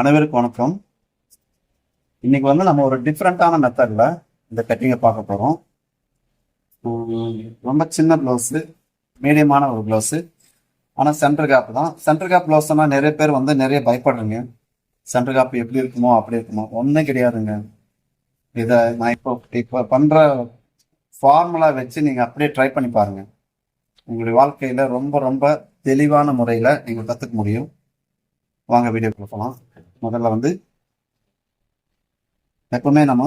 அனைவருக்கும் வணக்கம். இன்னைக்கு வந்து நம்ம ஒரு டிஃப்ரெண்ட்டான மெத்தடில் இந்த கட்டிங்கை பார்க்க போகிறோம் ரொம்ப சின்ன ப்ளவுஸு மீடியமான ஒரு ப்ளவுஸு ஆனால் சென்டர் கேப் தான். சென்டர் கேப் ப்ளவுஸ்னால் நிறைய பேர் வந்து நிறைய பயப்படுறீங்க. சென்டர் கேப் எப்படி இருக்குமோ அப்படி இருக்குமோ. ஒன்றும் கிடையாதுங்க. இதை நான் இப்போ இப்போ பண்ணுற ஃபார்முலா வச்சு நீங்கள் அப்படியே ட்ரை பண்ணி பாருங்கள் உங்களுடைய வாழ்க்கையில் ரொம்ப ரொம்ப தெளிவான முறையில் நீங்கள் கற்றுக்க முடியும். வாங்க வீடியோக்குள்ள போகலாம் முதல்ல வந்து எப்பவுமே நம்ம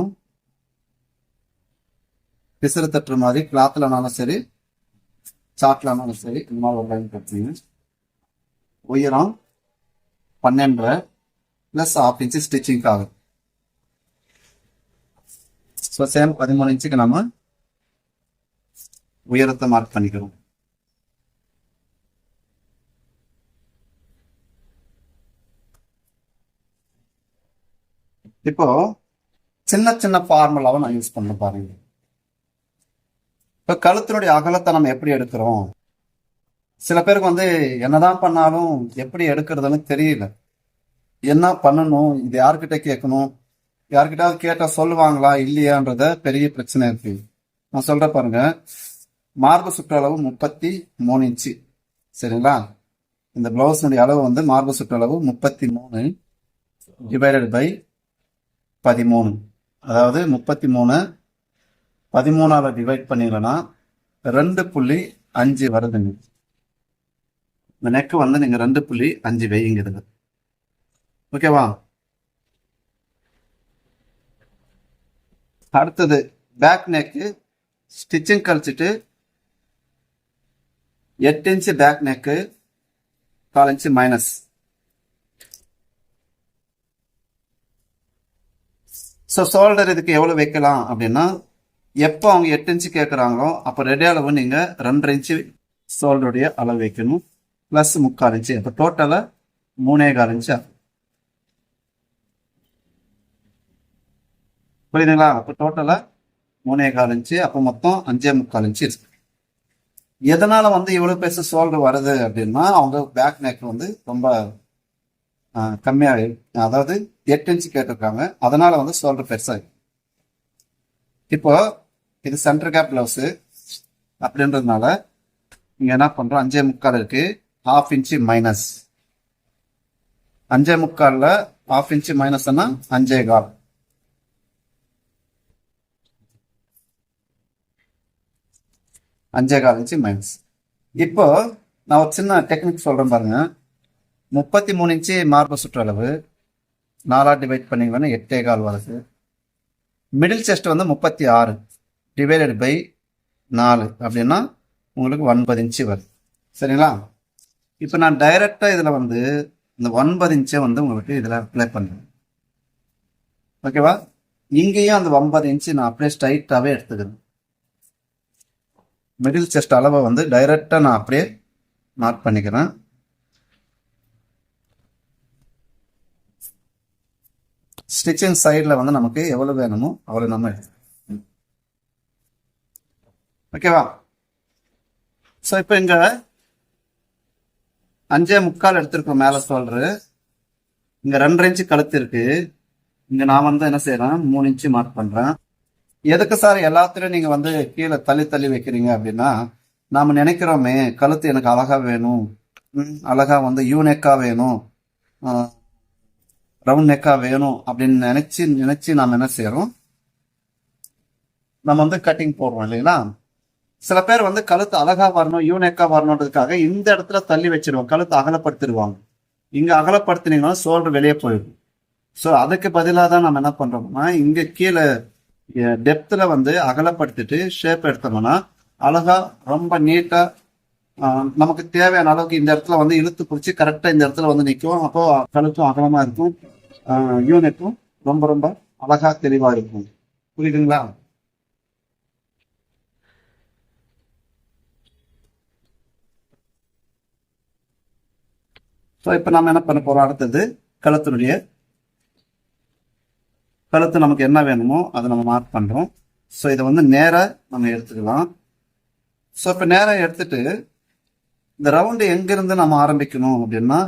பிசுறு தட்டுற மாதிரி கிளாத்லனாலும் சரி சாட்லனாலும் சரி இந்த மாதிரி ஒரு லைன் கட்டுறீங்க உயரம் பன்னெண்டரை ப்ளஸ் ஹாஃப் இன்ச்சு ஸ்டிச்சிங் ஆகும். ஸோ சேம் பதிமூணு இன்ச்சுக்கு நம்ம உயரத்தை மார்க் பண்ணிக்கிறோம். இப்போ சின்ன சின்ன ஃபார்முலாவை நான் யூஸ் பண்ண பாருங்க இப்போ கழுத்தினுடைய அகலத்தை நம்ம எப்படி எடுக்கிறோம்? சில பேருக்கு வந்து என்னதான் பண்ணாலும் எப்படி எடுக்கிறதுன்னு தெரியல. என்ன பண்ணணும்? இது யார்கிட்ட கேட்கணும்? யார்கிட்டயாவது கேட்டா சொல்லுவாங்களா? இல்லையான்றத பெரிய பிரச்சனை இருக்கு. நான் சொல்ற பாருங்க. மார்பு சுற்றளவு முப்பத்தி மூணு இன்ச்சு. சரிங்களா? இந்த பிளவுஸினுடைய அளவு வந்து மார்பு சுற்றளவு முப்பத்தி மூணு டிவைடட் பை பதிமூணு. அதாவது முப்பத்தி மூணு பதிமூணால டிவைட் பண்ணிடலன்னா ரெண்டு புள்ளி அஞ்சு வருதுங்க. இந்த நெக்கு வந்து நீங்கள் ரெண்டு புள்ளி அஞ்சு வைங்கிறது ஓகேவா? அடுத்தது பேக் நெக்கு ஸ்டிச்சிங் கழிச்சிட்டு எட்டு இன்ச்சு பேக் நெக்கு கால் இன்ச்சு மைனஸ் ஸோ ஷோல்டர் இதுக்கு எவ்வளோ வைக்கலாம் அப்படின்னா எப்போ அவங்க எட்டு இன்ச்சு கேட்குறாங்களோ அப்போ ரெடி அளவு நீங்கள் ரெண்டரை இன்ச்சு ஷோல்டருடைய அளவு வைக்கணும். ப்ளஸ் முக்கால் இன்ச்சு. அப்போ டோட்டலாக மூணே கால் இன்ச்சு? ஆகும். புரியுதுங்களா? அப்போ டோட்டலாக மூணே கால் இன்ச்சு. அப்போ மொத்தம் அஞ்சே முக்கால் இன்ச்சு இருக்கு. எதனால வந்து இவ்வளோ பேச ஷோல்டர் வருது அப்படின்னா அவங்க பேக் நெக் வந்து ரொம்ப கம்மியாக அதாவது எட்டு இன்ச்சு கேட்டிருக்காங்க. அதனால வந்து ஷோல்டர் பெருசாக இப்போ இது சென்டர் கேப் பிளவுஸு அப்படின்றதுனால இங்கே என்ன பண்ணுறோம் அஞ்சே முக்கால் இருக்கு. ஹாஃப் இன்ச்சு மைனஸ் அஞ்சே முக்காலில் ஹாஃப் இன்ச்சு மைனஸ்னா அஞ்சே கால். அஞ்சே கால் இன்ச்சு மைனஸ் இப்போ நான் ஒரு சின்ன டெக்னிக் சொல்கிறேன் பாருங்க. முப்பத்தி மூணு இன்ச்சு மார்பு சுற்றளவு நாலா டிவைட் பண்ணிங்கன்னா எட்டே கால் வருது மிடில் செஸ்ட் வந்து முப்பத்தி ஆறு. டிவைடட் பை நாலு. அப்படின்னா உங்களுக்கு ஒன்பது இன்ச்சு வருது சரிங்களா? இப்போ நான் டைரெக்டாக இதில் வந்து இந்த ஒன்பது இன்ச்சை வந்து உங்களுக்கு இதில் அப்ளை பண்ணுறேன். ஓகேவா இங்கேயும் அந்த ஒன்பது இன்ச்சு நான் அப்படியே ஸ்ட்ரைட்டாகவே எடுத்துக்கிறேன். மிடில் செஸ்ட் அளவை வந்து டைரெக்டாக நான் அப்படியே மார்க் பண்ணிக்கிறேன். ஸ்டிச்சிங் சைடில் வந்து நமக்கு எவ்வளோ வேணுமோ அவ்வளோ நம்ம ஓகேவா ஸோ இப்போ இங்கே அஞ்சே முக்கால் எடுத்திருக்கோம் மேலே சொல்ற இங்கே ரெண்டரை இன்ச்சு கழுத்து இருக்கு. இங்கே நான் வந்து என்ன செய்யறேன் மூணு இன்ச்சு மார்க் பண்ணுறேன் எதுக்கு சார் எல்லாத்துலயும் நீங்கள் வந்து கீழே தள்ளி தள்ளி வைக்கிறீங்க அப்படின்னா நாம் நினைக்கிறோமே கழுத்து எனக்கு அழகா வேணும். அழகாக அழகா வந்து யூனிக்காக வேணும். ரவுண்ட் நெக்கா வேணும் அப்படின்னு நினைச்சு நினைச்சு நாம் என்ன செய்யறோம் நம்ம வந்து கட்டிங் போடுறோம் இல்லைங்களா? சில பேர் வந்து கழுத்து அழகா வரணும் யூ நெக்கா வரணுன்றதுக்காக இந்த இடத்துல தள்ளி வச்சிருவாங்க கழுத்து அகலப்படுத்திடுவாங்க. இங்க அகலப்படுத்தினீங்கன்னா சோல்டர் வெளியே போயிடும். ஸோ அதுக்கு பதிலாக தான் நம்ம என்ன பண்றோம்னா இங்க கீழே டெப்த்ல வந்து அகலப்படுத்திட்டு ஷேப் எடுத்தோம்னா அழகா ரொம்ப நீட்டா நமக்கு தேவையான அளவுக்கு இந்த இடத்துல வந்து இழுத்து பிடிச்சி கரெக்டா இந்த இடத்துல வந்து நிற்கும் அப்போ கழுத்தும் அகலமா இருக்கும். யூனிட்டும் ரொம்ப ரொம்ப அழகா தெளிவா இருக்கும். புரியுதுங்களா? ஸோ இப்போ நம்ம என்ன பண்ண போறோம்? அடுத்தது கழுத்தினுடைய கழுத்து நமக்கு என்ன வேணுமோ அதை நம்ம மார்க் பண்றோம். ஸோ இதை வந்து நேராக நம்ம எடுத்துக்கலாம். ஸோ இப்போ நேராக எடுத்துட்டு இந்த ரவுண்டு எங்கிருந்து நம்ம ஆரம்பிக்கணும் அப்படின்னா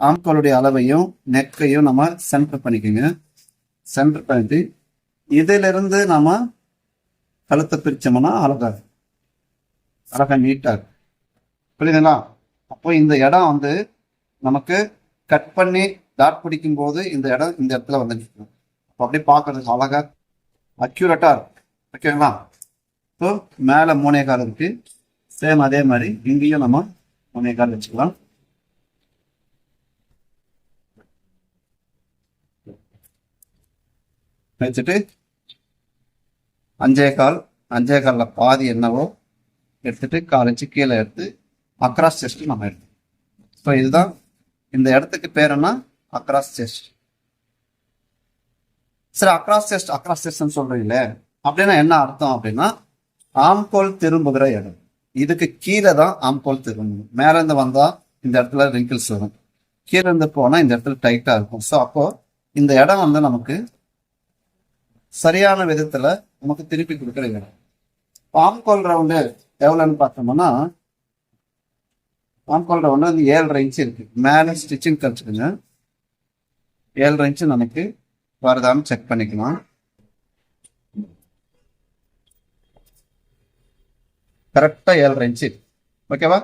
ஆம்கோலுடைய அளவையும் நெக்கையும் நம்ம சென்டர் பண்ணிக்கோங்க. சென்டர் பண்ணிட்டு இதிலிருந்து நம்ம கழுத்தை பிரிச்சோம்னா அழகா அழகா நீட்டாக புரியுதுங்களா? அப்போ இந்த இடம் வந்து நமக்கு கட் பண்ணி டாட் பிடிக்கும் போது இந்த இடம் இந்த இடத்துல வந்து நிற்கும். அப்போ அப்படியே பார்க்கறதுக்கு அழகா அக்யூரேட்டா இருக்கும். ஓகேங்களா? ஸோ மேலே மூணே கால் இருக்கு. சேம் அதே மாதிரி இங்கேயும் நம்ம மூணே கால் வச்சுக்கலாம். வச்சுட்டு அஞ்சே கால் அஞ்சே காலில் பாதி என்னவோ எடுத்துட்டு கால் இன்ச்சு கீழே எடுத்து அக்ராஸ் செஸ்ட் நம்ம எடுத்து ஸோ இதுதான் இந்த இடத்துக்கு பேர் என்ன? அக்ராஸ் செஸ்ட் சரி அக்ராஸ் செஸ்ட் அக்ராஸ் செஸ்ட்னு சொல்றீங்களே. அப்படின்னா என்ன அர்த்தம் அப்படின்னா ஆம்கோல் திரும்புகிற இடம். இதுக்கு கீழே தான் ஆம்கோல் திரும்பணும். மேல இருந்து வந்தா இந்த இடத்துல ரிங்கிள்ஸ் வரும். கீழே இருந்து போனா இந்த இடத்துல டைட்டா இருக்கும். ஸோ அப்போ இந்த இடம் வந்து நமக்கு சரியான விதத்துல நமக்கு திருப்பி கொடுக்குறீங்க இடம். ரவுண்டு எவ்வளோன்னு பார்த்தோம்னா ஆம்கோல் ரவுண்டு வந்து ஏழரை இன்ச்சு இருக்கு. மேலே ஸ்டிச்சிங் கழிச்சுடுங்க ஏழரை இன்ச்சு நமக்கு வருதான்னு செக் பண்ணிக்கலாம். கரெக்டாக ஏழரை இன்ச்சு ஓகேவா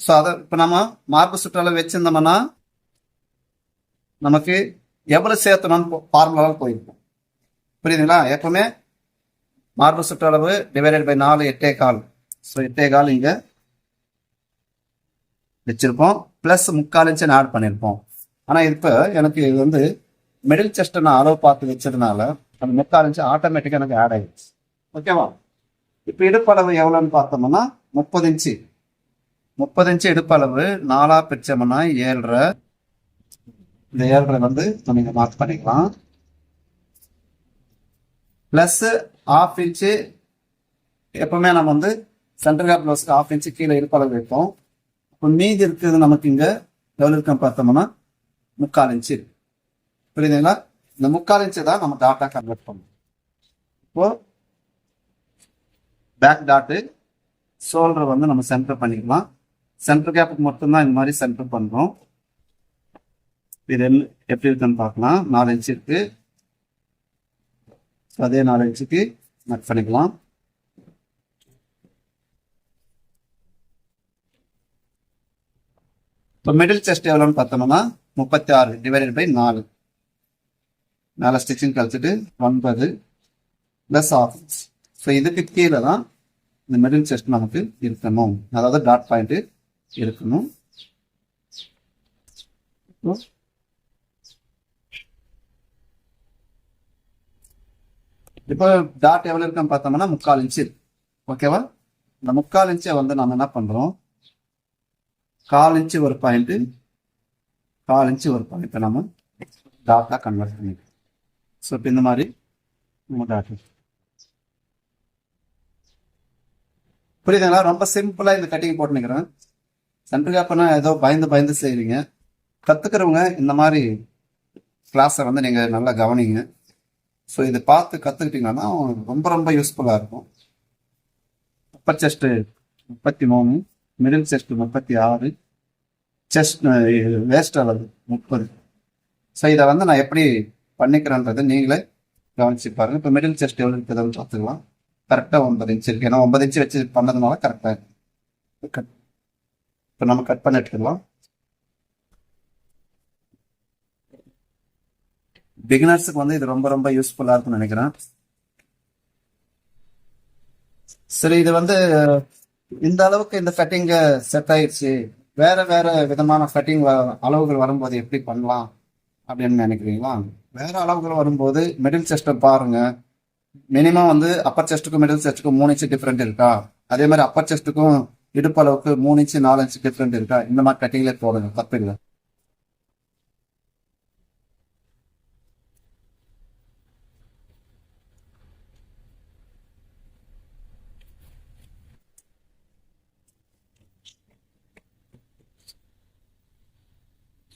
ஸோ அதை இப்போ நம்ம மார்பு சுற்றால வச்சிருந்தோம்னா நமக்கு எவ்வளோ சேர்த்தணும்னு ஃபார்முலாவில் போயிருக்கும். புரியுதுங்களா? எப்பவுமே மார்பு சுற்றளவு டிவைடட் பை நாலு எட்டே கால். ஸோ எட்டே கால் இங்கே வச்சிருப்போம். ப்ளஸ் முக்கால் இன்ச்சு ஆட் பண்ணியிருப்போம் ஆனால் இப்போ எனக்கு இது வந்து மிடில் செஸ்ட்டை நான் அளவு பார்த்து வச்சதுனால அந்த முக்கால் இன்ச்சு ஆட்டோமேட்டிக்காக எனக்கு ஆட் ஆயிடுச்சு. ஓகேவா இப்போ இடுப்பளவு எவ்வளோன்னு பார்த்தோம்னா முப்பது இன்ச்சு முப்பது இன்ச்சு இடுப்பளவு நாலா பிரிச்சோம்னா ஏழரை. இந்த ஏழரை வந்து நீங்கள் இங்கே மார்க் பண்ணிக்கலாம். ப்ளஸ்ஸு ஆஃப் இன்ச்சு எப்பவுமே நம்ம வந்து சென்டர் கேப் ப்ளவுஸ்க்கு ஆஃப் இன்ச்சு கீழே இருப்பளவு வைப்போம். இப்போ மீதி இருக்கிறது நமக்கு இங்கே எவ்வளோ இருக்குன்னு பார்த்தோம்னா முக்கால் இன்ச்சு இருக்கு புரியுதுங்களா? இந்த முக்கால் இன்ச்சு தான் நம்ம டாட்டா கன்வெர்ட் பண்ணணும் இப்போ பேக் டாட்டு ஷோல்டர் வந்து நம்ம சென்டர் பண்ணிக்கலாம். சென்டர் கேப்புக்கு மட்டும்தான் இந்த மாதிரி சென்டர் பண்ணுறோம் இது என்ன- எப்படி இருக்குன்னு பார்க்கலாம். நாலு இன்ச்சு ஸோ அதே நாலேஜுக்கு இன்ச்சுக்கு நட் பண்ணிக்கலாம். இப்போ மிடில் செஸ்ட் எவ்வளோன்னு பார்த்தோம்னா முப்பத்தி ஆறு டிவைடட் பை நாலு. மேலே ஸ்டிச்சிங் கழிச்சிட்டு ஒன்பது ப்ளஸ் ஆஃப் ஸோ இதுக்கு கீழே தான் இந்த மிடில் செஸ்ட் நமக்கு இருக்கணும். அதாவது டாட் பாயிண்ட்டு இருக்கணும். இப்போ டாட் எவ்வளோ இருக்குன்னு பார்த்தோம்னா முக்கால் இன்ச்சு. இருக்கு ஓகேவா இந்த முக்கால் இன்ச்சை வந்து நம்ம என்ன பண்ணுறோம் கால் இன்ச்சு ஒரு பாயிண்ட்டு கால் இன்ச்சு ஒரு பாயிண்ட்டை நம்ம டாட்டாக கன்வெர்ட் பண்ணிக்கலாம். ஸோ இப்போ இந்த மாதிரி நம்ம டாட் புரியுதுங்களா? ரொம்ப சிம்பிளாக இந்த கட்டிங் போட்டுனுக்கிறேன் சென்டர் கேப்னா ஏதோ பயந்து பயந்து செய்கிறீங்க கற்றுக்கிறவங்க இந்த மாதிரி கிளாஸை வந்து நீங்கள் நல்லா கவனிங்க. ஸோ இதை பார்த்து கற்றுக்கிட்டீங்கன்னா ரொம்ப ரொம்ப யூஸ்ஃபுல்லாக இருக்கும். அப்பர் செஸ்ட்டு முப்பத்தி மூணு மிடில் செஸ்ட்டு முப்பத்தி ஆறு செஸ்ட் வேஸ்ட் அளவு முப்பது. ஸோ இதை வந்து நான் எப்படி பண்ணிக்கிறேன்றதை நீங்களே கவனிச்சு பாருங்கள் இப்போ மிடில் செஸ்ட் எவ்வளோ இருக்குதுன்னு பார்த்துக்கலாம். கரெக்டாக ஒன்பது இன்ச்சு இருக்குது ஏன்னா ஒன்பது இன்ச்சு வச்சு பண்ணதுனால கரெக்டாக இருக்குது கட் இப்போ நம்ம கட் பண்ணி எடுத்துக்கலாம். பிகினர்ஸுக்கு வந்து இது ரொம்ப ரொம்ப யூஸ்ஃபுல்லாக இருக்கும்னு நினைக்கிறேன். சரி இது வந்து இந்த அளவுக்கு இந்த கட்டிங் செட் ஆயிடுச்சு வேற வேற விதமான கட்டிங் அளவுகள் வரும்போது எப்படி பண்ணலாம் அப்படின்னு நினைக்கிறீங்களா? வேற அளவுகள் வரும்போது மிடில் செஸ்ட்டை பாருங்க. மினிமம் வந்து அப்பர் செஸ்ட்டுக்கும் மிடில் செஸ்ட்டுக்கும் மூணு இன்ச்சு டிஃப்ரெண்ட் இருக்கா? அதே மாதிரி அப்பர் செஸ்ட்டுக்கும் இடுப்பு அளவுக்கு மூணு இன்ச்சு நாலு இன்ச்சு டிஃப்ரெண்ட் இருக்கா? இந்த மாதிரி கட்டிங்லேயே போடுங்க தப்பு இல்லை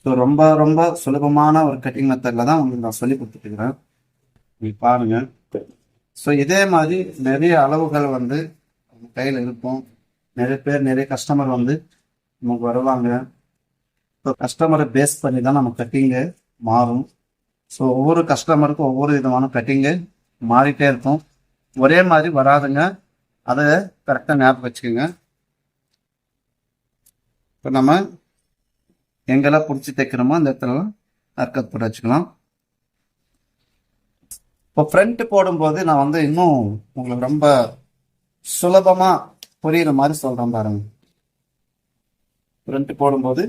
ஸோ ரொம்ப ரொம்ப சுலபமான ஒரு கட்டிங் மெத்தடில் தான் உங்களுக்கு நான் சொல்லி கொடுத்துருக்குறேன் நீ பாருங்க. ஸோ இதே மாதிரி நிறைய அளவுகள் வந்து உங்கள் கையில் இருக்கும். நிறைய பேர் நிறைய கஸ்டமர் வந்து நமக்கு வருவாங்க. ஸோ கஸ்டமரை பேஸ் பண்ணி தான் நம்ம கட்டிங்கு மாறும். ஸோ ஒவ்வொரு கஸ்டமருக்கும் ஒவ்வொரு விதமான கட்டிங்கு மாறிட்டே இருக்கும். ஒரே மாதிரி வராதுங்க. அதை கரெக்டாக ஞாபகம் வச்சுக்கோங்க. இப்போ நம்ம எங்கெல்லாம் பிடிச்சி தைக்கிறோமோ அந்த இடத்துலலாம் அர்க்கத் போட்டு வச்சுக்கலாம். இப்போ ஃப்ரண்ட் போடும்போது நான் வந்து இன்னும் உங்களுக்கு ரொம்ப சுலபமாக புரியுற மாதிரி சொல்கிறேன் பாருங்க. ஃப்ரண்ட் போடும்போது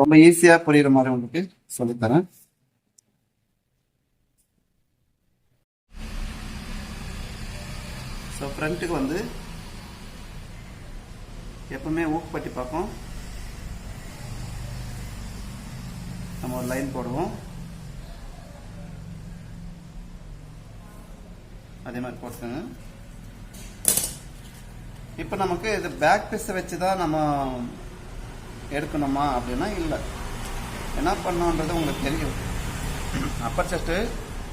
ரொம்ப ஈஸியாக புரியுற மாதிரி உங்களுக்கு சொல்லித்தரேன். ஸோ ஃப்ரண்ட்டுக்கு வந்து எப்பவுமே ஊக்குப்பட்டி பார்ப்போம். நம்ம ஒரு லைன் போடுவோம். அதே மாதிரி போட்டுக்கோங்க. இப்போ நமக்கு இது பேக் பீஸை வச்சு தான் நம்ம எடுக்கணுமா அப்படின்னா இல்லை. என்ன பண்ணோன்றது உங்களுக்கு தெரியும். அப்பர் செஸ்ட்டு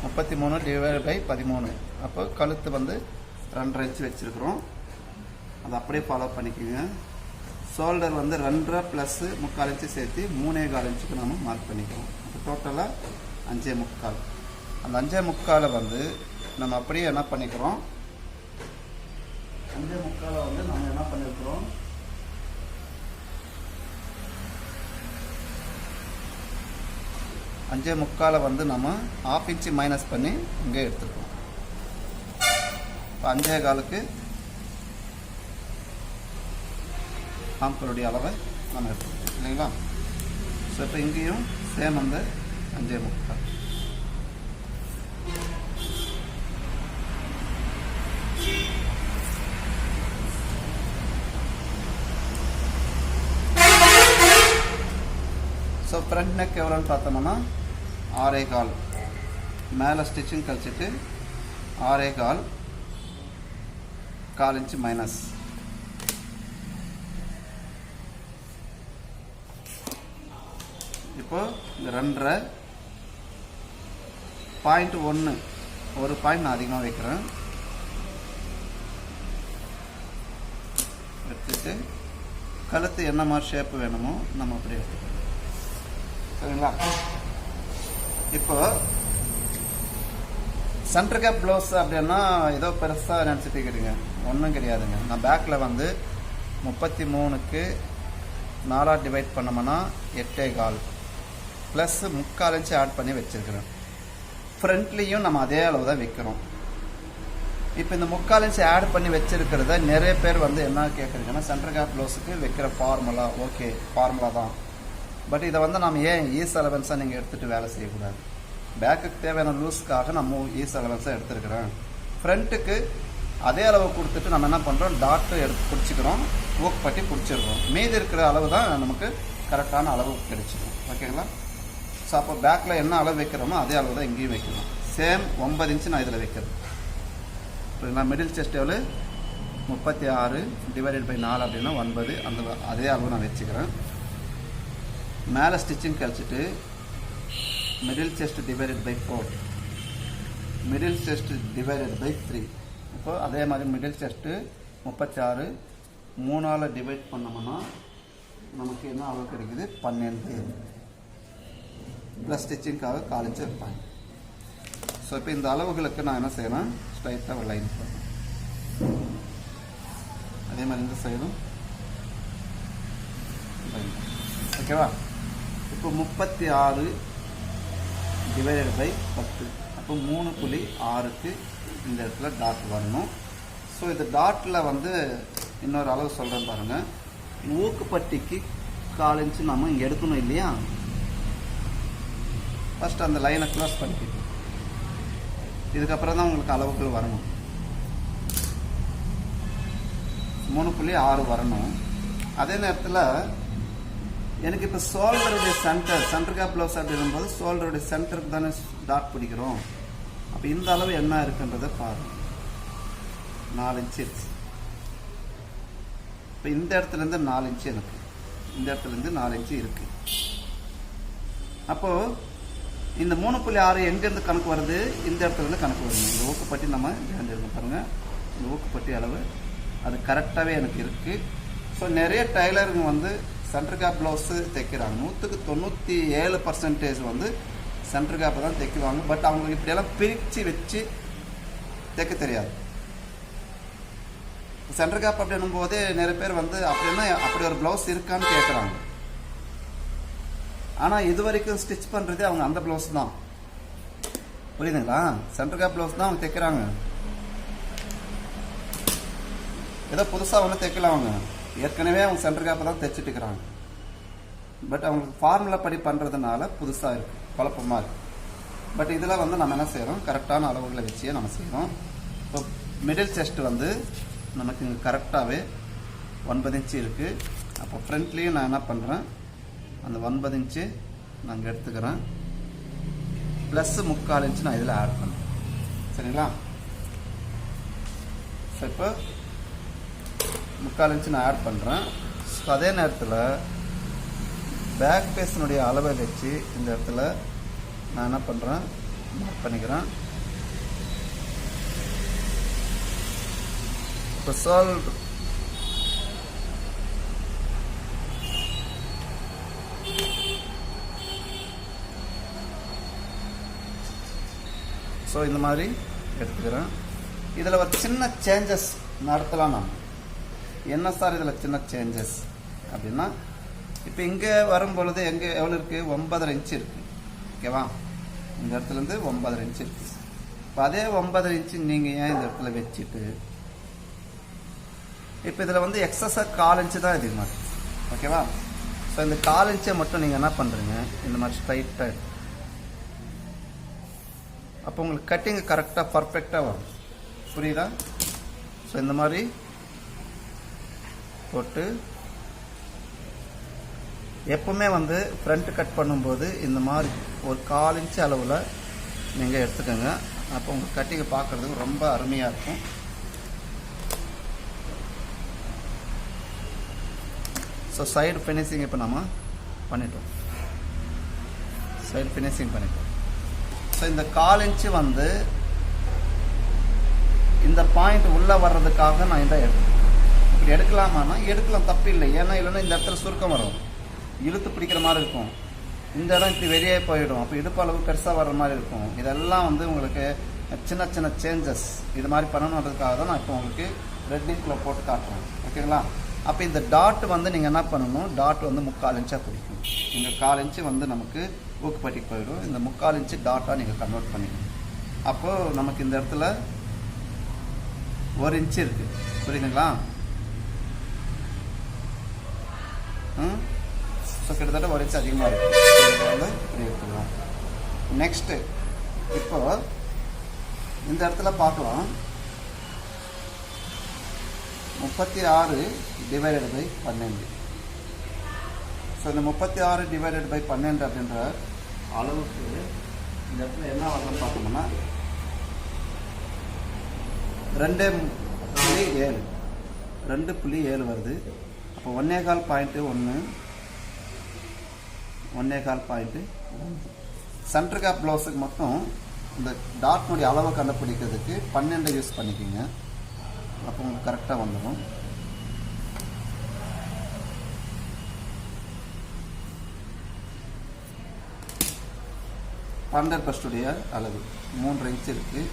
முப்பத்தி மூணு டிவைட் பை பதிமூணு. அப்போ கழுத்து வந்து ரெண்டரை இன்ச்சு வச்சுருக்குறோம். அதை அப்படியே ஃபாலோ பண்ணிக்கோங்க. ஷோல்டர் வந்து ரெண்டரை ப்ளஸ்ஸு முக்கால் இன்ச்சு சேர்த்து மூணே கால் இன்ச்சுக்கு நம்ம மார்க் பண்ணிக்கிறோம். அப்போ டோட்டலாக அஞ்சே முக்கால். அந்த அஞ்சே முக்காலை வந்து நம்ம அப்படியே என்ன பண்ணிக்கிறோம்? அஞ்சே முக்காலை வந்து நம்ம என்ன பண்ணியிருக்கிறோம் அஞ்சே முக்காலை வந்து நம்ம ஆஃப் இன்ச்சு மைனஸ் பண்ணி இங்கே எடுத்துக்கிறோம் இப்போ அஞ்சே காலுக்கு சாம்பிளுடைய அளவை நம்ம எடுத்துக்கிறோம் இல்லைங்களா? ஸோ இப்போ இங்கேயும் சேம் அந்த அஞ்சே முக்கால். ஸோ ஃப்ரண்ட் நெக் எவ்வளோன்னு பார்த்தோம்னா ஆறே கால். மேலே ஸ்டிச்சிங் கழிச்சிட்டு ஆறே கால் கால் இன்ச்சு மைனஸ் இப்போ இந்த ரெண்டரை பாயிண்ட் ஒன்று ஒரு பாயிண்ட் நான் அதிகமாக வைக்கிறேன். எடுத்துட்டு கழுத்து என்ன மாதிரி ஷேப் வேணுமோ நம்ம அப்படியே எடுத்துக்கலாம். சரிங்களா? இப்போ சென்டர் கேப் ப்ளவுஸ் அப்படின்னா ஏதோ பெருசாக நினச்சிட்டு கேட்டுங்க ஒன்றும் கிடையாதுங்க. நான் பேக்கில் வந்து முப்பத்தி மூணுக்கு நாலாக டிவைட் பண்ணோம்னா எட்டே கால். ப்ளஸ் முக்கால் இன்ச்சு ஆட் பண்ணி வச்சுருக்கிறேன் ஃப்ரண்ட்லேயும் நம்ம அதே அளவு தான் வைக்கிறோம். இப்போ இந்த முக்கால் இன்ச்சு ஆட் பண்ணி வச்சுருக்கிறத நிறைய பேர் வந்து என்ன கேட்குறீங்கன்னா சென்டர் கேப் ப்ளவுஸுக்கு வைக்கிற ஃபார்முலா ஓகே ஃபார்முலா தான். பட் இதை வந்து நம்ம ஏன் ஈஸ் அலவன்ஸாக நீங்கள் எடுத்துகிட்டு வேலை செய்யக்கூடாது? பேக்குக்கு தேவையான லூஸுக்காக நம்ம ஈஸ் அலவன்ஸாக எடுத்துருக்குறேன் ஃப்ரண்ட்டுக்கு அதே அளவு கொடுத்துட்டு நம்ம என்ன பண்ணுறோம் டாட்டு எடுத்து பிடிச்சிக்கிறோம். ஊக் பட்டி பிடிச்சிருக்கோம் மீதி இருக்கிற அளவு தான் நமக்கு கரெக்டான அளவு கிடைச்சிடும். ஓகேங்களா ஸோ அப்போ பேக்கில் என்ன அளவு வைக்கிறோமோ அதே அளவு தான் இங்கேயும் வைக்கணும். சேம் ஒன்பது இன்ச்சு நான் இதில் வைக்கிறேன் புரியுங்களா மிடில் செஸ்ட் எவ்வளோ முப்பத்தி ஆறு டிவைடட் பை நாலு அப்படின்னா ஒன்பது. அந்த அதே அளவு நான் வச்சுக்கிறேன். மேலே ஸ்டிச்சிங் கழிச்சிட்டு middle chest divided by four middle chest divided by three இப்போ அதே மாதிரி மிடில் செஸ்ட்டு முப்பத்தி ஆறு மூணால் டிவைட் பண்ணோம்னா நமக்கு என்ன அளவு கிடைக்குது? பன்னெண்டு. ப்ளஸ் ஸ்டிச்சிங்காக காலேஜ் இருப்பாங்க. ஸோ இப்போ இந்த அளவுகளுக்கு நான் என்ன செய்யணும் ஸ்ட்ரைட்டாக ஒரு லைன் போடுறேன். அதே மாதிரி இந்த சைடும் ஓகேவா இப்போ முப்பத்தி ஆறு டிவைடட் பை பத்து. அப்போ மூணு புள்ளி ஆறுக்கு இந்த இடத்துல டாட் வரணும். ஸோ இந்த டாட்டில் வந்து இன்னொரு அளவு சொல்கிறேன் பாருங்கள் ஊக்குப்பட்டிக்கு கால் நம்ம இங்கே எடுக்கணும் இல்லையா? ஃபஸ்ட்டு அந்த லைனை க்ளோஸ் பண்ணிக்கிட்டு இதுக்கப்புறம் தான் உங்களுக்கு அளவுகள் வரணும். மூணு புள்ளி ஆறு வரணும். அதே நேரத்தில் எனக்கு இப்போ சோல்டருடைய சென்டர் சென்டர் கேப் ப்ளவுஸ் அப்படிங்கும்போது சோல்டருடைய சென்டருக்கு தானே டாட் பிடிக்கிறோம். அப்போ இந்த அளவு என்ன இருக்குன்றதை பாருங்கள் நாலு இன்ச்சு இருக்கு. இப்போ இந்த இடத்துலேருந்து நாலு இன்ச்சு எனக்கு இந்த இடத்துலேருந்து நாலு இன்ச்சு இருக்குது அப்போது இந்த மூணு புள்ளி ஆறு எங்கேருந்து கணக்கு வருது? இந்த இடத்துலேருந்து கணக்கு வருது. இந்த ஊக்குப்பட்டி நம்ம இருக்கோம் பாருங்கள் இந்த ஊக்குப்பட்டி அளவு அது கரெக்டாகவே எனக்கு இருக்குது ஸோ நிறைய டைலருங்க வந்து சென்டர் கேப் ப்ளவுஸு தைக்கிறாங்க. நூற்றுக்கு தொண்ணூற்றி ஏழு பர்சன்டேஜ் வந்து சென்டர் கேப்பை தான் தைக்குவாங்க. பட் அவங்களுக்கு இப்படியெல்லாம் பிரித்து வச்சு தைக்க தெரியாது. சென்டர் கேப் அப்படின்னும் போதே நிறைய பேர் வந்து அப்படின்னா அப்படி ஒரு ப்ளவுஸ் இருக்கான்னு கேட்குறாங்க ஆனால் இது வரைக்கும் ஸ்டிச் பண்ணுறதே அவங்க அந்த ப்ளவுஸ் தான். புரியுதுங்களா? சென்டர் கேப் ப்ளவுஸ் தான் அவங்க தைக்கிறாங்க. ஏதோ புதுசாக ஒன்றும் தைக்கல அவங்க. ஏற்கனவே அவங்க சென்டர் கேப்பை தான் தைச்சிட்டு இருக்கிறாங்க. பட் அவங்களுக்கு ஃபார்முலா படி பண்ணுறதுனால புதுசாக இருக்குது குழப்பமாக இருக்குது பட் இதில் வந்து நம்ம என்ன செய்கிறோம் கரெக்டான அளவுகளை வச்சே நம்ம செய்கிறோம் இப்போ மிடில் செஸ்ட் வந்து நமக்கு இங்கே கரெக்டாகவே ஒன்பது இன்ச்சு இருக்குது அப்போ ஃப்ரண்ட்லேயும் நான் என்ன பண்ணுறேன் அந்த ஒன்பது இன்ச்சு நாங்கள் எடுத்துக்கிறோம் ப்ளஸ்ஸு ப்ளஸ் முக்கால் இன்ச்சு நான் இதில் ஆட் பண்ணுறேன் சரிங்களா? ஸோ இப்போ முக்கால் இன்ச்சு நான் ஆட் பண்ணுறேன் ஸோ அதே நேரத்தில் பேக் பேஸினுடைய அளவை வச்சு இந்த இடத்துல நான் என்ன பண்ணுறேன் மார்க் பண்ணிக்கிறேன். இப்போ சால்வ் ஸோ இந்த மாதிரி எடுத்துக்கிறேன். இதில் ஒரு சின்ன சேஞ்சஸ் நடத்தலாம் நம்ம. என்ன சார் இதில் சின்ன சேஞ்சஸ் அப்படின்னா இப்போ இங்கே வரும் பொழுது எங்கே எவ்வளோ இருக்குது ஒன்பதரை இன்ச்சு இருக்குது ஓகேவா இந்த இடத்துலேருந்து ஒன்பதரை இன்ச்சு இருக்குது இப்போ அதே ஒன்பதரை இன்ச்சு நீங்கள் ஏன் இந்த இடத்துல வச்சுட்டு இப்போ இதில் வந்து எக்ஸஸாக கால் இன்ச்சு தான் இது மாதிரி. ஓகேவா ஸோ இந்த கால் இன்ச்சை மட்டும் நீங்கள் என்ன பண்ணுறீங்க இந்த மாதிரி ஸ்ட்ரைட்டாக அப்போ உங்களுக்கு கட்டிங் கரெக்டாக பர்ஃபெக்டாக வரும். புரியுதா? ஸோ இந்த மாதிரி போட்டு எப்பவுமே வந்து ஃப்ரண்ட் கட் பண்ணும்போது இந்த மாதிரி ஒரு கால் இன்ச்சு அளவில் நீங்கள் எடுத்துக்கோங்க. அப்போ உங்கள் கட்டிங்கை பார்க்குறதுக்கு ரொம்ப அருமையாக இருக்கும். ஸோ சைடு ஃபினிஷிங் இப்போ நம்ம பண்ணிட்டோம். சைடு ஃபினிஷிங் பண்ணிட்டோம். ஸோ இந்த கால் இன்ச்சு வந்து இந்த பாயிண்ட் உள்ளே வர்றதுக்காக நான் இதை எடுத்தேன். இப்படி எடுக்கலாமான்னா எடுக்கலாம் தப்பு இல்லை. ஏன்னா இல்லைன்னா இந்த இடத்துல சுருக்கம் வரும். இழுத்து பிடிக்கிற மாதிரி இருக்கும். இந்த இடம் இப்படி வெளியே போயிடும். அப்போ இடுப்பு அளவு பெருசாக வர்ற மாதிரி இருக்கும். இதெல்லாம் வந்து உங்களுக்கு சின்ன சின்ன சேஞ்சஸ் இது மாதிரி பண்ணணுன்றதுக்காக தான் நான் இப்போ உங்களுக்கு ரெட் இங்கில் போட்டு காட்டுறேன். ஓகேங்களா அப்போ இந்த டாட் வந்து நீங்கள் என்ன பண்ணணும்? டாட் வந்து முக்கால் இன்ச்சாக பிடிக்கும். நீங்கள் கால் இன்ச்சு வந்து நமக்கு ஊக்குப்பட்டிக்கு போயிடும். இந்த முக்கால் இன்ச்சு டாட்டாக நீங்கள் கன்வெர்ட் பண்ணிக்கணும். அப்போது நமக்கு இந்த இடத்துல ஒரு இன்ச்சு இருக்குது புரியுதுங்களா? ம்? ஸோ கிட்டத்தட்ட ஒரு இன்ச்சு அதிகமாக இருக்குது வந்து இப்படி எடுத்துக்கலாம். நெக்ஸ்ட்டு இப்போது இந்த இடத்துல பார்க்கலாம். முப்பத்தி ஆறு டிவைடட் பை பன்னெண்டு. ஸோ இந்த முப்பத்தி ஆறு டிவைடட் பை பன்னெண்டு அப்படின்ற அளவுக்கு இந்த இடத்துல என்ன வரணும்னு பார்த்தோம்னா ரெண்டு புள்ளி ஏழு. ரெண்டு புள்ளி ஏழு வருது. அப்போ ஒன்னே கால் பாயிண்ட்டு ஒன்று ஒன்னே கால் பாயிண்ட்டு சென்டர் கேப் ப்ளவுஸுக்கு மட்டும் இந்த டாட்னுடைய அளவை கண்டுபிடிக்கிறதுக்கு பன்னெண்டு யூஸ் பண்ணிக்கோங்க. அப்போ உங்களுக்கு கரெக்டாக வந்துடும் பன்னெண்டு பஸ்டுடைய அளவு மூன்று இன்ச் இருக்குது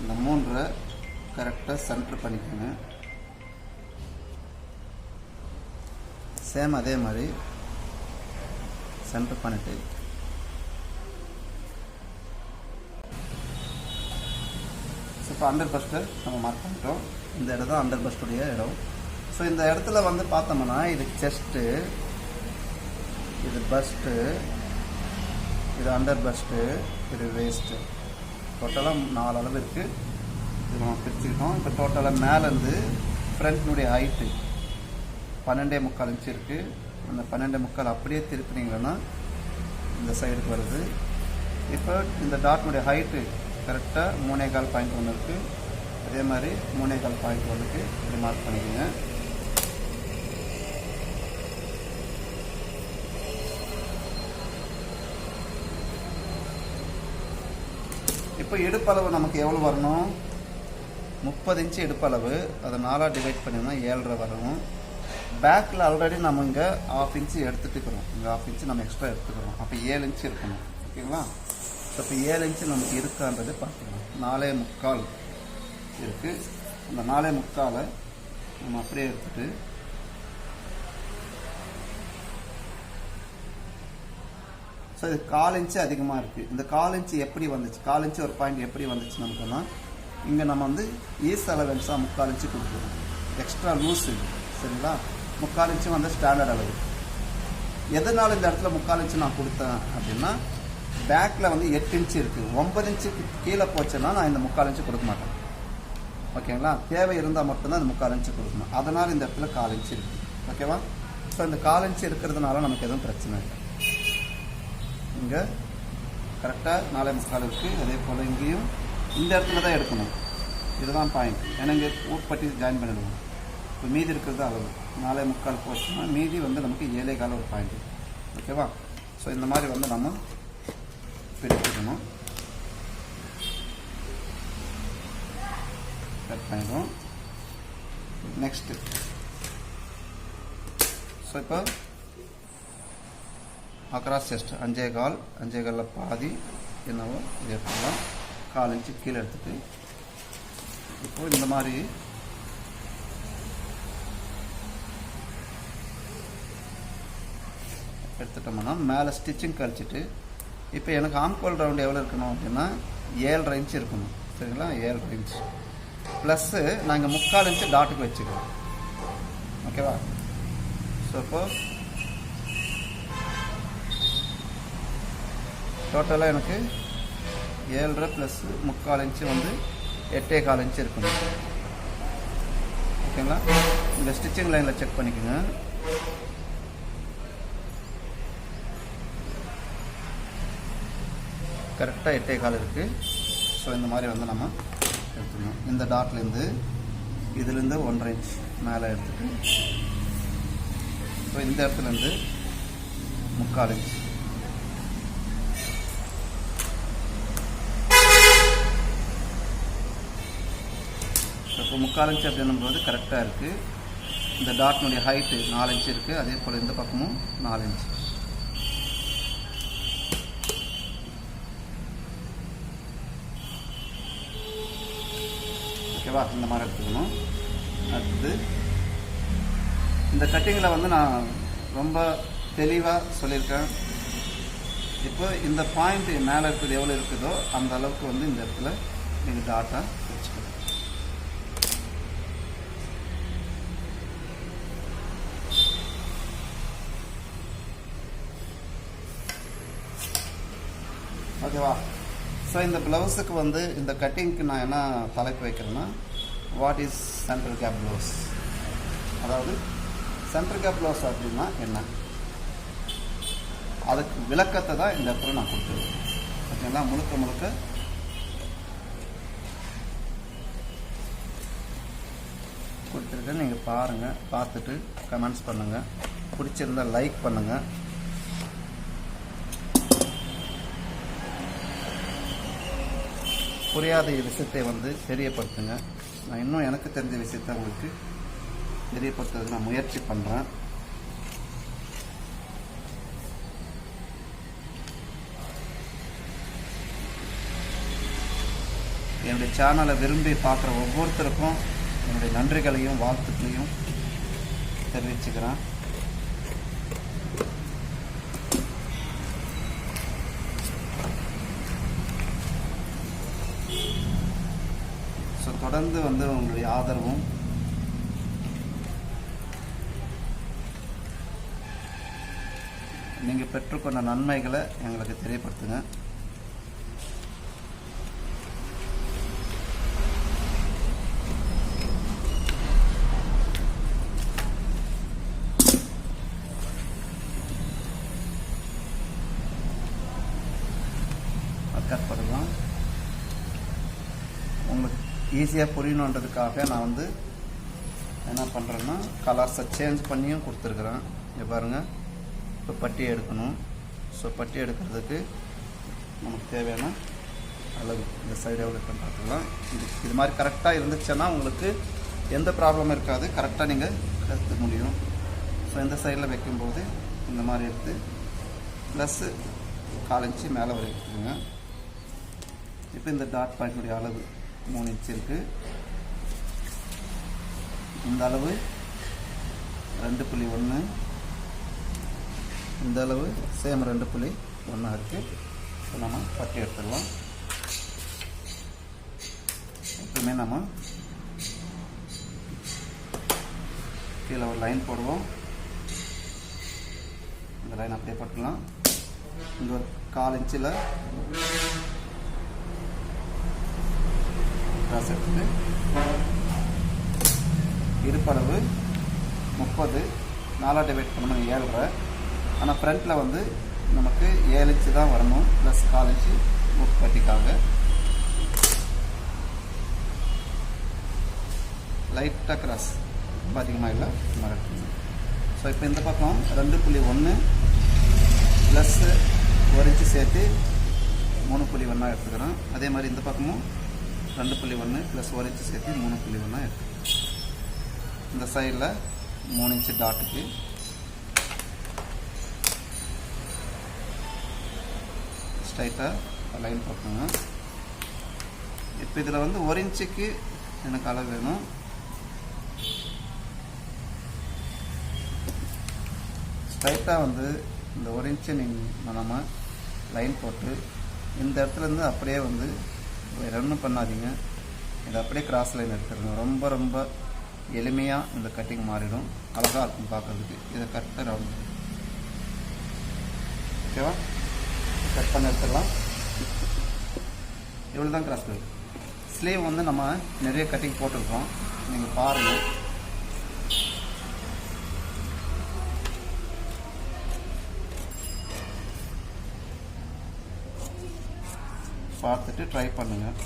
இந்த மூன்றை கரெக்டாக சென்டர் பண்ணிக்கோங்க சேம் அதே மாதிரி சென்டர் பண்ணிட்டு இப்போ அண்டர் பஸ்ட்டு நம்ம மார்க் பண்ணிட்டோம். இந்த இடம் தான் அண்டர் பஸ்டுடைய இடம். ஸோ இந்த இடத்துல வந்து பார்த்தோம்னா இது செஸ்ட்டு இது பஸ்ட்டு இது அண்டர் பஸ்ட்டு இது வேஸ்ட்டு டோட்டலாக நாலு அளவு இருக்குது இது நம்ம பிரிச்சுக்கிட்டோம். இப்போ டோட்டலாக மேலேருந்து ஃப்ரண்ட்னுடைய ஹைட்டு பன்னெண்டே முக்கால் இன்ச்சு இருக்குது அந்த பன்னெண்டே முக்கால் அப்படியே திருப்பினீங்கன்னா இந்த சைடுக்கு வருது. இப்போ இந்த டாட்னுடைய ஹைட்டு கரெக்டாக மூணே கால் பாயிண்ட் ஒன்று இருக்குது அதே மாதிரி மூணே கால் பாயிண்ட் ஒன்றுக்கு இது மார்க் பண்ணிக்கோங்க. இப்போ இடுப்பளவு நமக்கு எவ்வளோ வரணும்? முப்பது இன்ச்சு எடுப்பளவு. அதை நாலாக டிவைட் பண்ணிங்கன்னா ஏழரை வரணும் பேக்கில் ஆல்ரெடி நம்ம இங்கே ஆஃப் இன்ச்சு எடுத்துட்டுக்கிறோம். இங்கே ஆஃப் இன்ச்சு நம்ம எக்ஸ்ட்ரா எடுத்துக்கிறோம். அப்போ ஏழு இன்ச்சு இருக்கணும். ஓகேங்களா? ஸோ இப்போ ஏழு இன்ச்சு நமக்கு இருக்கான்றது பார்த்துக்கலாம் நாலே முக்கால் இருக்குது அந்த நாலே முக்காலை நம்ம அப்படியே எடுத்துட்டு ஸோ இது கால் இன்ச்சு அதிகமாக இருக்குது இந்த கால் இன்ச்சு எப்படி வந்துச்சு? கால் இன்ச்சு ஒரு பாயிண்ட் எப்படி வந்துச்சு நமக்குன்னா இங்கே நம்ம வந்து ஈஸ் அலவென்ஸாக முக்கால் இன்ச்சு கொடுக்குறோம் எக்ஸ்ட்ரா லூஸு சரிங்களா? முக்கால் இன்ச்சு வந்து ஸ்டாண்டர்ட் அளவு. எதனால் இந்த இடத்துல முக்கால் இன்ச்சு நான் கொடுத்தேன் அப்படின்னா பேக்கில் வந்து எட்டு இன்ச்சு இருக்குது ஒன்பது இன்ச்சுக்கு கீழே போச்சுன்னா நான் இந்த முக்கால் இன்ச்சு கொடுக்க மாட்டேன். ஓகேங்களா? தேவை இருந்தால் மட்டும்தான் இந்த முக்கால் இன்ச்சு கொடுக்கணும். அதனால் இந்த இடத்துல கால் இன்ச்சு இருக்குது ஓகேவா? ஸோ இந்த கால் இன்ச்சு இருக்கிறதுனால நமக்கு எதுவும் பிரச்சனை இல்லை. இங்கே கரெக்டாக நாலே முக்கால் இருக்குது அதே போல் இங்கேயும் இந்த இடத்துல தான் எடுக்கணும். இதுதான் பாயிண்ட் ஏன்னா இங்கே ஊட்பட்டி ஜாயின் பண்ணிடுவோம். இப்போ மீதி இருக்கிறது அளவு நாலே முக்கால் போச்சுன்னா மீதி வந்து நமக்கு ஏழே கால ஒரு பாயிண்ட் ஓகேவா? ஸோ இந்த மாதிரி வந்து நம்ம பிரிச்சுக்கணும் கட் பண்ணிடுவோம். நெக்ஸ்ட்டு ஸோ இப்போ அக்ராஸ் செஸ்ட் அஞ்சே கால் அஞ்சே காலில் பாதி என்னவோ இதே எடுத்துக்கலாம். கால் இன்ச்சு கீழே எடுத்துட்டு இப்போ இந்த மாதிரி எடுத்துட்டோம்னா மேலே ஸ்டிச்சிங் கழிச்சிட்டு இப்போ எனக்கு ஆம்கோல் ரவுண்ட் எவ்வளோ இருக்கணும் அப்படின்னா ஏழரை இன்ச் இருக்கணும். சரிங்களா? ஏழரை இன்ச் ப்ளஸ்ஸு நாங்கள் முக்கால் இன்ச்சு டாட்டுக்கு வச்சுக்கிறோம். ஓகேவா ஸோ இப்போ டோட்டலாக எனக்கு ஏழரை ப்ளஸ் முக்கால் இன்ச்சு வந்து எட்டே கால் இன்ச்சு இருக்கணும். ஓகேங்களா இந்த ஸ்டிச்சிங் லைனில் செக் பண்ணிக்கோங்க. கரெக்டாக எட்டே கால் இருக்குது ஸோ இந்த மாதிரி வந்து நம்ம எடுத்துக்கணும். இந்த டாட்லேருந்து இதுலேருந்து ஒன்றரை இன்ச் மேலே எடுத்துட்டு ஸோ இந்த இடத்துலேருந்து முக்கால் இன்ச் இப்போ முக்கால் இன்ச்சு அப்படின்னும்போது கரெக்டாக இருக்குது இந்த டாட்னுடைய ஹைட்டு நாலு இன்ச்சு இருக்குது அதே போல் இந்த பக்கமும் நாலு இன்ச்சு ஓகேவா இந்த மாதிரி எடுத்துக்கணும் அடுத்து இந்த கட்டிங்கில் வந்து நான் ரொம்ப தெளிவாக சொல்லியிருக்கேன். இப்போ இந்த பாயிண்ட் மேலே இருக்கிறது எவ்வளோ இருக்குதோ அந்த அளவுக்கு வந்து இந்த இடத்துல நீங்கள் டாட்டா வச்சுக்கணும். ஓகேவா? ஸோ இந்த ப்ளவுஸுக்கு வந்து இந்த கட்டிங்க்கு நான் என்ன தலைப்பு வைக்கிறேன்னா what is central gap blouse அதாவது சென்ட்ரல் கேப் ப்ளவுஸ் அப்படின்னா என்ன? அதுக்கு விளக்கத்தை தான் இந்த இடத்துல நான் கொடுத்துருவேன் ஓகேங்களா? முழுக்க முழுக்க. கொடுத்துருக்கேன் நீங்கள் பாருங்கள் பார்த்துட்டு கமெண்ட்ஸ் பண்ணுங்கள் பிடிச்சிருந்தா லைக் பண்ணுங்கள் புரியாத விஷயத்தை வந்து தெரியப்படுத்துங்க. நான் இன்னும் எனக்கு தெரிஞ்ச விஷயத்த உங்களுக்கு தெரியப்படுத்துறதுக்கு நான் முயற்சி பண்ணுறேன் என்னுடைய சேனலை விரும்பி பார்க்குற ஒவ்வொருத்தருக்கும் என்னுடைய நன்றிகளையும் வாழ்த்துக்களையும் தெரிவிச்சுக்கிறேன் ஸோ தொடர்ந்து வந்து உங்களுடைய ஆதரவும் நீங்கள் பெற்றுக்கொண்ட நன்மைகளை எங்களுக்கு தெரியப்படுத்துங்க கட் பண்ணலாம் உங்களுக்கு ஈஸியாக புரியணுன்றதுக்காக நான் வந்து என்ன பண்ணுறேன்னா கலர்ஸை சேஞ்ச் பண்ணியும் கொடுத்துருக்குறேன். இங்கே பாருங்கள் இப்போ பட்டி எடுக்கணும். ஸோ பட்டி எடுக்கிறதுக்கு நமக்கு தேவையான அளவு. இந்த சைடு எவ்வளோ இருக்குன்னு பார்த்துக்கலாம். இது இது மாதிரி கரெக்டாக இருந்துச்சுன்னா உங்களுக்கு எந்த ப்ராப்ளமும் இருக்காது. கரெக்டாக நீங்கள் கற்றுக்க முடியும். ஸோ இந்த சைடில் வைக்கும்போது இந்த மாதிரி எடுத்து ப்ளஸ்ஸு காலஞ்சி மேலே வரைக்கும் இப்போ இந்த டாட் பாயிண்டுடைய அளவு. மூணு இன்ச் இருக்குது இந்த அளவு ரெண்டு புள்ளி ஒன்று இந்த அளவு சேம் ரெண்டு புள்ளி ஒன்றா இருக்குது இப்போ நம்ம பட்டி எடுத்துடலாம். எப்பவுமே நம்ம கீழே ஒரு லைன் போடுவோம். இந்த லைன் அப்படியே போட்டுக்கலாம். இங்கே ஒரு கால் இன்ச்சில் கிராஸ் எடுத்து இருப்பளவு முப்பது நாலாக டிவைட் பண்ணணும் ஏழரை. ஆனால் ஃப்ரண்ட்டில் வந்து நமக்கு ஏழு இன்ச்சு தான் வரணும் ப்ளஸ் கால் இன்ச்சு புக் பட்டிக்காக லைட்டாக கிராஸ் ரொம்ப அதிகமாக இல்லை மறக்கணும். ஸோ இப்போ இந்த பக்கம் ரெண்டு புள்ளி ஒன்று ப்ளஸ்ஸு ஒரு இன்ச்சு சேர்த்து மூணு புள்ளி ஒன்றா எடுத்துக்கிறோம். அதே மாதிரி இந்த பக்கமும் ரெண்டு புள்ளி ஒன்று ப்ளஸ் ஒரு இன்ச்சு சேர்த்து மூணு புள்ளி ஒன்றா இருக்குது இந்த சைடில் மூணு இன்ச்சு டாட்டுக்கு ஸ்ட்ரைட்டாக லைன் போட்டுங்க இப்போ இதில் வந்து ஒரு இன்ச்சுக்கு எனக்கு அளவு வேணும். ஸ்ட்ரைட்டாக வந்து இந்த ஒரு இன்ச்சை நீங்கள் நம்ம லைன் போட்டு இந்த இடத்துலேருந்து அப்படியே வந்து வேறு ஒன்றும் பண்ணாதீங்க. இதை அப்படியே கிராஸ் லைன் எடுத்துருங்க ரொம்ப ரொம்ப எளிமையாக இந்த கட்டிங் மாறிடும். அழகாக இருக்கும் பார்க்கறதுக்கு. இதை கரெக்டாக ரவுண்ட் ஓகேவா கட் பண்ணி எடுத்துடலாம். இவ்வளோ தான் கிராஸ் லைன் ஸ்லீவ் வந்து நம்ம நிறைய கட்டிங் போட்டிருக்கோம். நீங்கள் பாருங்கள் பார்த்துட்டு ட்ரை பண்ணுங்கள்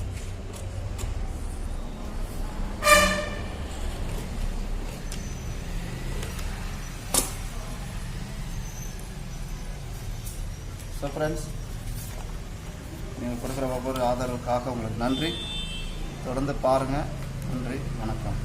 ஸோ ஃப்ரெண்ட்ஸ் நீங்கள் கொடுக்குற ஒவ்வொரு ஆதரவுக்காக உங்களுக்கு நன்றி. தொடர்ந்து பாருங்கள் நன்றி. வணக்கம்.